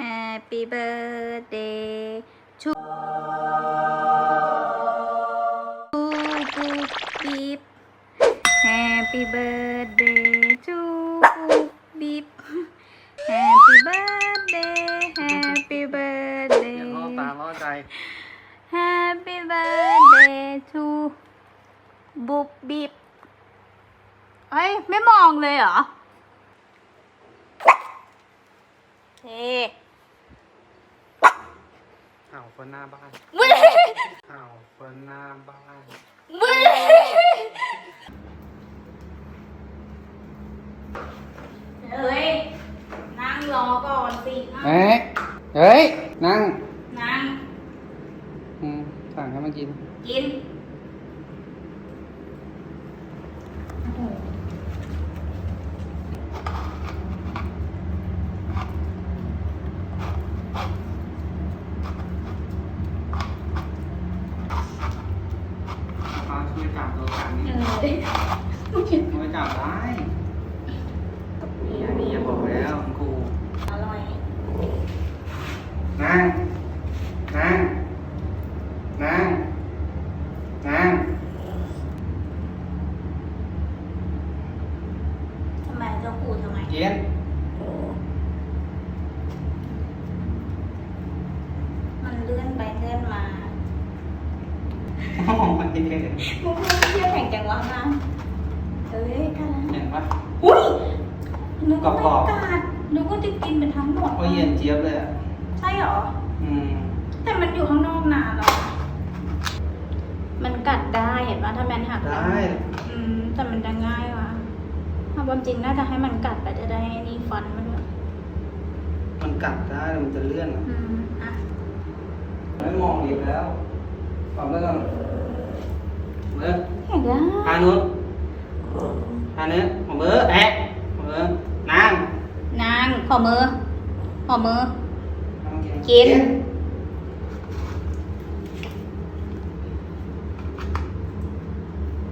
Happy birthday to Boop Beep Happy birthday to Boop Beep Happy birthday Happy เดี๋ birthday ยวล่อตาล่อใจ Happy birthday to Boop Beep เฮ้ย ไม่มองเลยเหรอเฮ้ เห่า คนหน้าบ้านมึงเห่าคนหน้าบ้านมึงเฮ้ย นั่งรอก่อนสิเฮ้ยเฮ้ย นั่งนั่งอืมสั่งให้มากิน กิน ฟ้าช่วยจับตัวกันนี่เออช่วยจับได้นี่อันนี้บอกแล้วคุณครูอร่อยนั่งนั่งนั่งนั่งทำไมเจ้าปูทำไมเย็นมันเลื่อนไปเลื่อนมาโอ้โหมันเย็นมึงพูดเที่ยวแข่งจังวะมาเอ้ยกันนะเห็นปะอุ้ยนึกว่าไม่กรอบๆกัดนึกว่าจะกินเป็นทั้งหมดโอ้ยเย็นเจี๊ยบเลยอะใช่เหรอ อืม แต่มันอยู่ข้างนอกนานแล้วอะมันกัดได้เห็นว่าถ้าแมนหักได้อืม แต่มันจะง่ายว่ะถ้าความจริงน่าจะให้มันกัดไปจะได้นี่ฟันมันด้วยมันกัดได้แต่มันจะเลื่อนอะอืม อะไม่มองอีกแล้วปรับแล้วกันเบอร์เห็น ได้ พานุนพาเนื้อของเบอร์แอะของเบอร์นาง นางขอมือ ขอมือ นาง กิน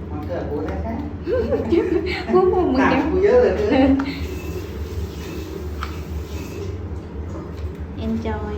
มันเกิดกูได้แค่ พวกมึง หนัก เนี่ย กูเยอะเลยเพื่อน enjoy